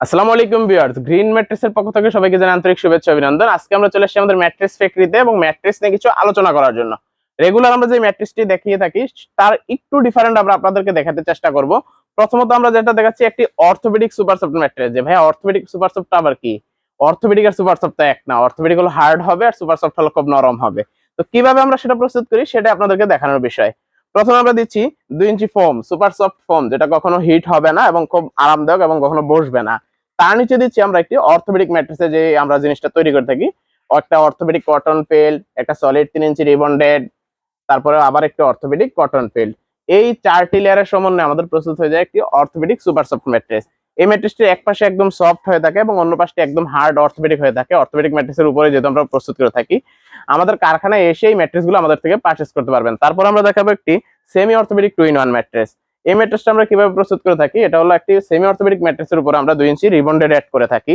আসসালামু আলাইকুম viewers, green ম্যাট্রেসের পক্ষ থেকে সবাইকে জানাই আন্তরিক শুভেচ্ছা অভিনন্দন। আজকে আমরা চলে আমাদের ম্যাট্রেস ফ্যাক্টরিতে এবং ম্যাট্রেস নিয়ে কিছু আলোচনা করার জন্য। রেগুলার আমরা যে ম্যাট্রেসটি দেখিয়ে থাকি, তার একটু ডিফারেন্ট আমরা আপনাদেরকে দেখাতে চেষ্টা করব। প্রথমত আমরা যেটা দেখাচ্ছি, একটি অর্থোপেডিক সুপার সফট ম্যাট্রেস যে ভাই অর্থোপেডিক সুপার সফট আবার কি? অর্থোপেডিক আর সুপার এক না অর্থোপেডিক হলো হার্ড হবে আর সুপার সফট হলো খুব নরম হবে। তো কীভাবে আমরা সেটা প্রস্তুত করি, সেটা আপনাদেরকে দেখানোর বিষয়। প্রথমে আমরা দিচ্ছি দুই inch foam super soft foam যেটা কখনো হিট হবে না এবং খুব আরামদায়ক এবং কখনো বসবে না। তার নিচে দিচ্ছি আমরা একটি অর্থোপেডিক ম্যাট্রেসে যে আমরা জিনিসটা তৈরি করে থাকি। একটা অর্থোপেডিক কটন পেল একটা সলিড তিন ইঞ্চি রিবন্ডেড তারপরে আবার একটি অর্থোপেডিক কটন পেল এই চারটি লেয়ারের সমন্বয়ে আমাদের প্রস্তুত হয়ে যায় একটি অর্থোপেডিক সুপার সফট ম্যাট্রেস এই ম্যাট্রেসটি এক পাশে একদম সফট হয়ে থাকে এবং অন্য পাশটি একদম হার্ড অর্থোপেডিক হয়ে থাকে। অর্থোপেডিক ম্যাট্রেসের উপরে যেহেতু আমরা প্রস্তুত করে থাকি আমাদের কারখানায় এসে এই ম্যাট্রেসগুলো আমাদের থেকে পারচেস করতে পারবেন। তারপর আমরা দেখাবো একটি semi orthopedic two in one mattress এই ম্যাট্রেসটা আমরা কীভাবে প্রস্তুত করে থাকি, এটা হলো একটি সেমি অর্থোপেডিক ম্যাট্রেসের উপর আমরা দুই ইঞ্চি রিবন্ডেড অ্যাড করে থাকি।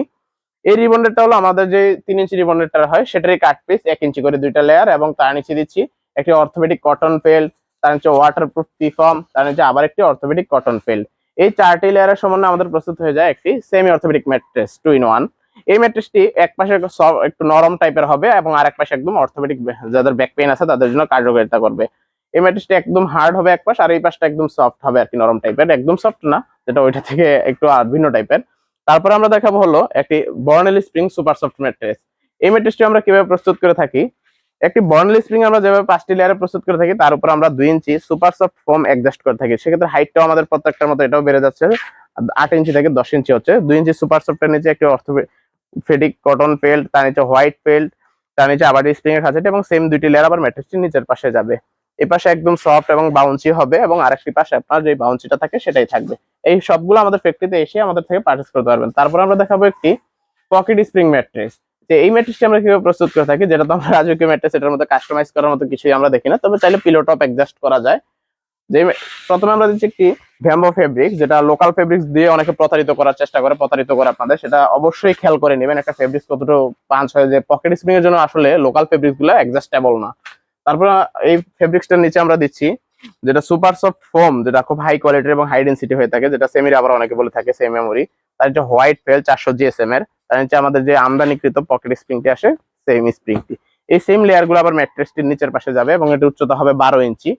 এই রিবন্ডেডটা হলো আমাদের যে তিন ইঞ্চি রিবন্ডেডটা হয়, সেটারই কাট পিস এক ইঞ্চি করে দুইটা লেয়ার এবং তার নিচে দিচ্ছি একটি অর্থোপেডিক কটন পেল তার নিচে ওয়াটারপ্রুফ পিফর্ম তার নিচে আবার একটি অর্থোপেডিক কটন পেল এই চারটি লেয়ারের সমন্বয়ে আমাদের প্রস্তুত হয়ে যায় একটি semi orthopedic mattress two in one এই ম্যাট্রেসটি এক পাশে একটু নরম টাইপের হবে এবং আরেক পাশে একদম অর্থোপেডিক যাদের ব্যাক পেইন আছে তাদের জন্য কার্যকারিতা করবে। এই ম্যাট্রেসটি একদম হার্ড হবে এক পাশ আর এই পাশটা একদম সফট হবে আর কি নরম টাইপের। একদম সফট না, যেটা ওইটা থেকে একটু ভিন্ন টাইপের। তারপর আমরা দেখাবো হলো একটি Bonnell spring super soft mattress এই ম্যাট্রেসটি আমরা কীভাবে প্রস্তুত করে থাকি? একটি বর্নেলি স্প্রিং আমরা যেভাবে পাঁচটি লেয়ারে প্রস্তুত করে থাকি, তার উপর আমরা দুই inch super soft foam adjust করে থাকি। সেক্ষেত্রে হাইটটাও আমাদের প্রত্যেকটার মতো এটাও বেড়ে যাচ্ছে, আট ইঞ্চি থেকে দশ ইঞ্চি হচ্ছে। দুই ইঞ্চি সুপার সফটের নিচে একটি অর্থোপেডিক কটন পেল্ট তার নিচে হোয়াইট পেল্ট তার নিচে আবার স্প্রিং এর খাঁচাটি এবং সেম দুইটি লেয়ার আবার ম্যাট্রেসটি নিচের পাশে যাবে। এই পাশে একদম সফট এবং বাউন্সি হবে এবং আরেকটি পাশে আপনার যে বাউন্সিটা থাকে সেটাই থাকবে। এই সবগুলো আমাদের ফ্যাক্টরিতে এসে আমাদের থেকে পারচেস করতে পারবেন। তারপর আমরা দেখাবো একটি পকেট স্প্রিং ম্যাট্রেস যে এই ম্যাট্রেসটি আমরা কীভাবে প্রস্তুত করে থাকি, যেটা তো আমরা রাজকীয় ম্যাট্রেস এটার মধ্যে কাস্টমাইজ করার মতো কিছুই আমরা দেখি না, তবে চাইলে পিলো টপ অ্যাডজাস্ট করা যায়। যে প্রথমে আমরা দিচ্ছি একটি ভ্যাম্বো ফেব্রিক যেটা লোকাল ফেব্রিক্স দিয়ে অনেকে প্রতারিত করার চেষ্টা করে, প্রতারিত করে আপনাদের। সেটা অবশ্যই খেয়াল করে নেবেন, একটা ফেব্রিক্স কতটুকু পাঞ্চ হয়, যে পকেট স্প্রিং এর জন্য আসলে লোকাল ফেব্রিক্সগুলো অ্যাডজাস্টেবল না। তারপর এই ফেব্রিক্সটার নিচে আমরা দিচ্ছি, যেটা সুপার সফট ফোম যেটা খুব হাই কোয়ালিটির এবং হাই ডেন্সিটি হয়ে থাকে, যেটা সেমির আবার অনেকে বলে থাকে সেম মেমোরি তার নিচে হোয়াইট ফেল চারশো জিএসএম এর। তার নিচে আমাদের যে আমদানিকৃত পকেট স্প্রিংটি আসে সেম স্প্রিংটি এই সেম লেয়ারগুলো আবার ম্যাট্রেসটির নিচের পাশে যাবে এবং এটির উচ্চতা হবে বারো ইঞ্চি।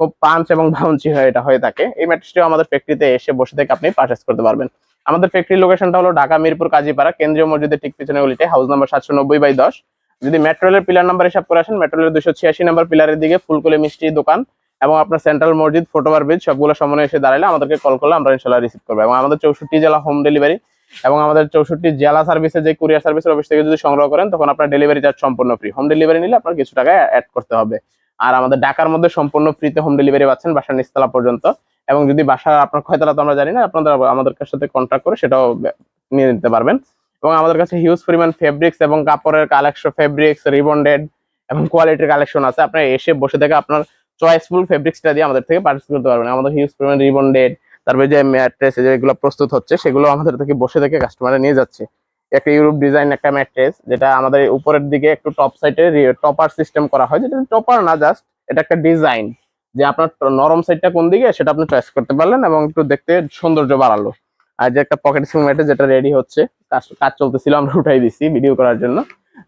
খুব পাঞ্চ এবং বাউন্সি হয়ে এটা হয়ে থাকে। এই ম্যাট্রেসটিও আমাদের ফ্যাক্টরিতে এসে বসে থেকে আপনি পারচেস করতে পারবেন। আমাদের ফ্যাক্টরি লোকেশনটা হলো ঢাকা, মিরপুর, কাজীপাড়া। কেন্দ্রীয় মসজিদের ঠিক পিছনে গলিতে হাউস নাম্বার সাতশো নব্বই বাই দশ। যদি মেট্রোলের পিলার নাম্বার হিসাব করে আসেন মেট্রোলের দুশো ছিয়াশি নাম্বার পিলারের দিকে ফুলকলি মিষ্টি দোকান এবং আপনার সেন্ট্রাল মসজিদ ফুটওভার ব্রিজ সবগুলো সমন্বয়ে এসে দাঁড়ালে আমাদেরকে কল করলে আমরা ইনশাল্লাহ রিসিভ করব এবং আমাদের চৌষট্টি জেলা হোম ডেলিভারি এবং আমাদের চৌষট্টি জেলা সার্ভিসে যে কুরিয়ার সার্ভিসের অফিস থেকে যদি সংগ্রহ করেন, তখন আপনার ডেলিভারি চার্জ সম্পূর্ণ ফ্রি হোম ডেলিভারি নিলে আপনার কিছু টাকা অ্যাড করতে হবে। আর আমাদের ঢাকার মধ্যে সম্পূর্ণ ফ্রিতে হোম ডেলিভারি পাচ্ছেন বাসার নিচতলা পর্যন্ত। এবং যদি বাসা আপনার কয়তলা তো আমরা জানি না, আপনাদের আমাদের সাথে কন্ট্যাক্ট করে সেটাও নিয়ে নিতে পারবেন। এবং আমাদের কাছে হিউজ পরিমাণ ফেব্রিক্স এবং কাপড়ের কালেকশন ফেব্রিক্স রিবন্ডেড এবং কোয়ালিটির কালেকশন আছে। আপনার এসে বসে থেকে আপনার চয়েসফুল ফেব্রিক্সটা দিয়ে আমাদের থেকে পারচেস করতে পারবেন। আমাদের হিউজ পরিমাণ রিবন্ডেড তারপরে যে ম্যাট্রেস যেগুলো প্রস্তুত হচ্ছে, সেগুলো আমাদের থেকে বসে থেকে কাস্টমারে নিয়ে যাচ্ছে। একটা ইউরোপ ডিজাইন একটা ম্যাট্রেস যেটা আমাদের উপরের দিকে একটু টপ সাইডে টপার সিস্টেম করা হয়। যেটা টপার না জাস্ট এটা একটা ডিজাইন যে আপনার নরম সাইডটা কোন দিকে, সেটা আপনি চয়েস করতে পারলেন এবং একটু দেখতে সৌন্দর্য বাড়ালো। আর যে একটা পকেট স্প্রিং ম্যাট্রেস যেটা রেডি হচ্ছে, কাজ কাজ চলতেছিল, আমরা উঠাই দিছি ভিডিও করার জন্য।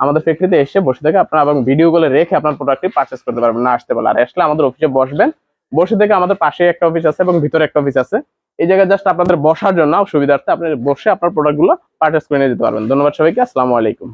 আমাদের ফ্যাক্টরিতে এসে বসে থেকে আপনার এবং ভিডিও গুলো রেখে আপনার প্রোডাক্টটি পারচেস করতে পারবেন, না আসতে পারলে। আর আসলে আমাদের অফিসে বসবেন, বসে থেকে আমাদের পাশে একটা অফিস আছে এবং ভিতরে একটা অফিস আছে। এই জায়গায় জাস্ট আপনাদের বসার জন্য সুবিধার্থে আপনি বসে আপনার প্রোডাক্টগুলো পারচেস নিতে পারবেন। ধন্যবাদ সবাইকে আসসালামু আলাইকুম।